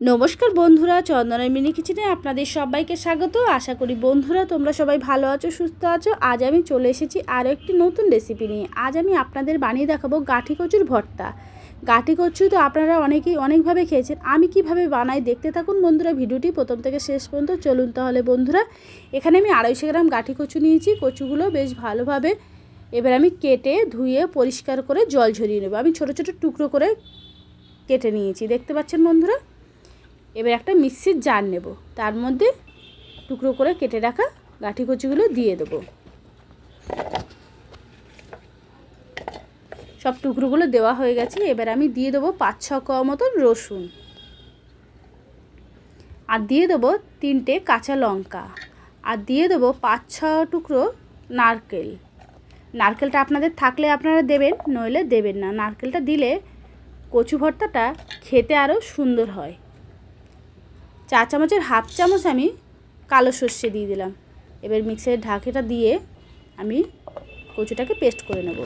নমস্কার বন্ধুরা চন্দনের মিনি কিচেনে আপনাদের সবাইকে স্বাগত। আশা করি বন্ধুরা তোমরা সবাই ভালো আছো, সুস্থ আছো। আজ আমি চলে এসেছি আরও একটি নতুন রেসিপি নিয়ে। আজ আমি আপনাদের বানিয়ে দেখাবো গাঠি কচুর ভর্তা। গাঠি কচু তো আপনারা অনেকেই অনেকভাবে খেয়েছেন। আমি কীভাবে বানাই দেখতে থাকুন বন্ধুরা, ভিডিওটি প্রথম থেকে শেষ পর্যন্ত চলুন তাহলে বন্ধুরা। এখানে আমি আড়াইশো গ্রাম গাঠি কচু নিয়েছি, কচুগুলো বেশ ভালোভাবে এবার আমি কেটে, ধুয়ে, পরিষ্কার করে জল ঝরিয়ে নেব। আমি ছোটো ছোটো টুকরো করে কেটে নিয়েছি, দেখতে পাচ্ছেন বন্ধুরা? এবার একটা মিক্সির জার নেব। তার মধ্যে টুকরো করে কেটে রাখা গাঠি কচিগুলো দিয়ে দেবো। সব টুকরোগুলো দেওয়া হয়ে গেছে। এবার আমি দিয়ে দেবো পাঁচ ছ ক মতন রসুন। আর দিয়ে দেবো তিনটে কাঁচা লঙ্কা। আর দিয়ে দেবো পাঁচ ছ টুকরো নারকেল। নারকেলটা আপনাদের থাকলে আপনারা দেবেন, নইলে দেবেন না। নারকেলটা দিলে কচু ভর্তাটা খেতে আরও সুন্দর হয়। চা চামচের হাফ চামচ আমি কালো সর্ষে দিয়ে দিলাম। এবার মিক্সারের ঢাকেটা দিয়ে আমি কচুটাকে পেস্ট করে নেব।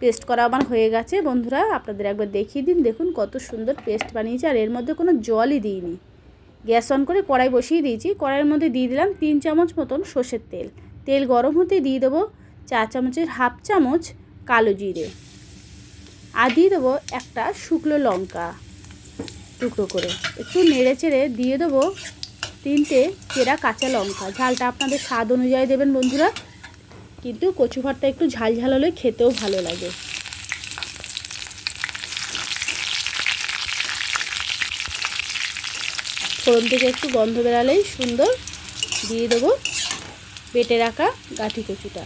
পেস্ট করা আমার হয়ে গেছে। বন্ধুরা, আপনাদের একবার দেখিয়ে দিন। দেখুন কত সুন্দর পেস্ট বানিয়েছি। আর এর মধ্যে কোনো জলই দিইনি। গ্যাস অন করে কড়াই বসিয়ে দিয়েছি। কড়াইয়ের মধ্যে দিয়ে দিলাম তিন চামচ মতন সর্ষের তেল। তেল গরম হতে দিয়ে দেবো চা চামচের হাফ চামচ কালো জিরে। আর দিয়ে দেবো একটা শুকনো লঙ্কা। টুকরো করে। একটু নেড়ে চেড়ে দিয়ে দেবো তিনটে চেরা কাঁচা লঙ্কা। ঝালটা আপনাদের স্বাদ অনুযায়ী দেবেন বন্ধুরা। কিন্তু কচু ভাতটা একটু ঝাল ঝাল হলে খেতেও ভালো লাগে। ফোড়ন থেকে একটু গন্ধ বেরালেই সুন্দর দিয়ে দেবো বেটে রাখা গাঠি কচুটা।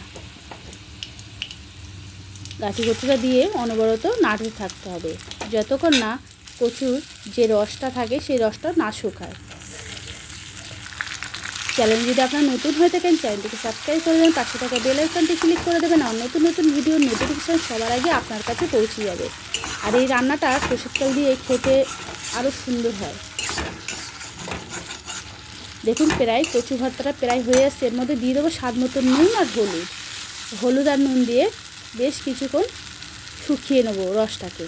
গাঠি কচুটা দিয়ে অনবরত নাড়তে থাকতে হবে। যতক্ষণ না কচুর যে রসটা থাকে, সেই রসটা না শুকায়। চ্যানেল যদি আপনার নতুন হয়ে থাকেন চ্যানেলটিকে সাবস্ক্রাইব করে দেবেন, পাশে থাকা বেল আইকনটি ক্লিক করে দেবেন, আর নতুন নতুন ভিডিওর নোটিফিকেশান সবার আগে আপনার কাছে পৌঁছে যাবে। আর এই রান্নাটা সরষের তেল দিয়ে খেতে আরও সুন্দর হয়। দেখুন, প্রায় কচু ভর্তাটা প্রায় হয়ে আসছে। এর মধ্যে দিয়ে দেবো স্বাদ মতো নুন আর হলুদ। হলুদ আর নুন দিয়ে বেশ কিছুক্ষণ শুকিয়ে নেব রসটাকে।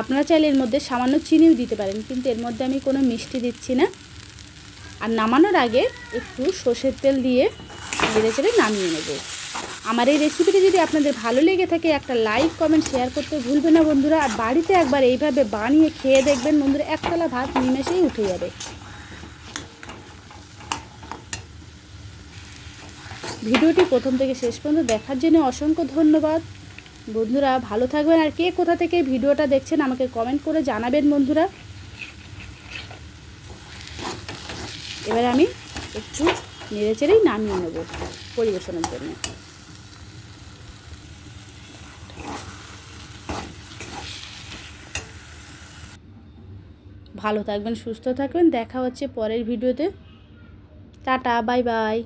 আপনারা চাইলে এর মধ্যে সামান্য চিনিও দিতে পারেন, কিন্তু এর মধ্যে আমি কোনো মিষ্টি দিচ্ছি না। আর নামানোর আগে একটু সর্ষের তেল দিয়ে নেড়ে চেড়ে নামিয়ে নেব। আমার এই রেসিপিটি যদি আপনাদের ভালো লেগে থাকে, একটা লাইক কমেন্ট শেয়ার করতে ভুলবেন না বন্ধুরা। আর বাড়িতে একবার এইভাবে বানিয়ে খেয়ে দেখবেন বন্ধুরা, একতলা ভাত নিমেষেই উঠে যাবে। ভিডিওটি প্রথম থেকে শেষ পর্যন্ত দেখার জন্য অসংখ্য ধন্যবাদ। বন্ধুরা, ভালো থাকবেন। আর কে কোথা থেকে ভিডিওটা দেখছেন আমাকে কমেন্ট করে জানাবেন বন্ধুরা। এবার আমি একটু নেড়ে চেড়েই নামিয়ে নেব পরিবেশনের জন্য। ভালো থাকবেন, সুস্থ থাকবেন। দেখা হচ্ছে পরের ভিডিওতে। Tata, bye bye.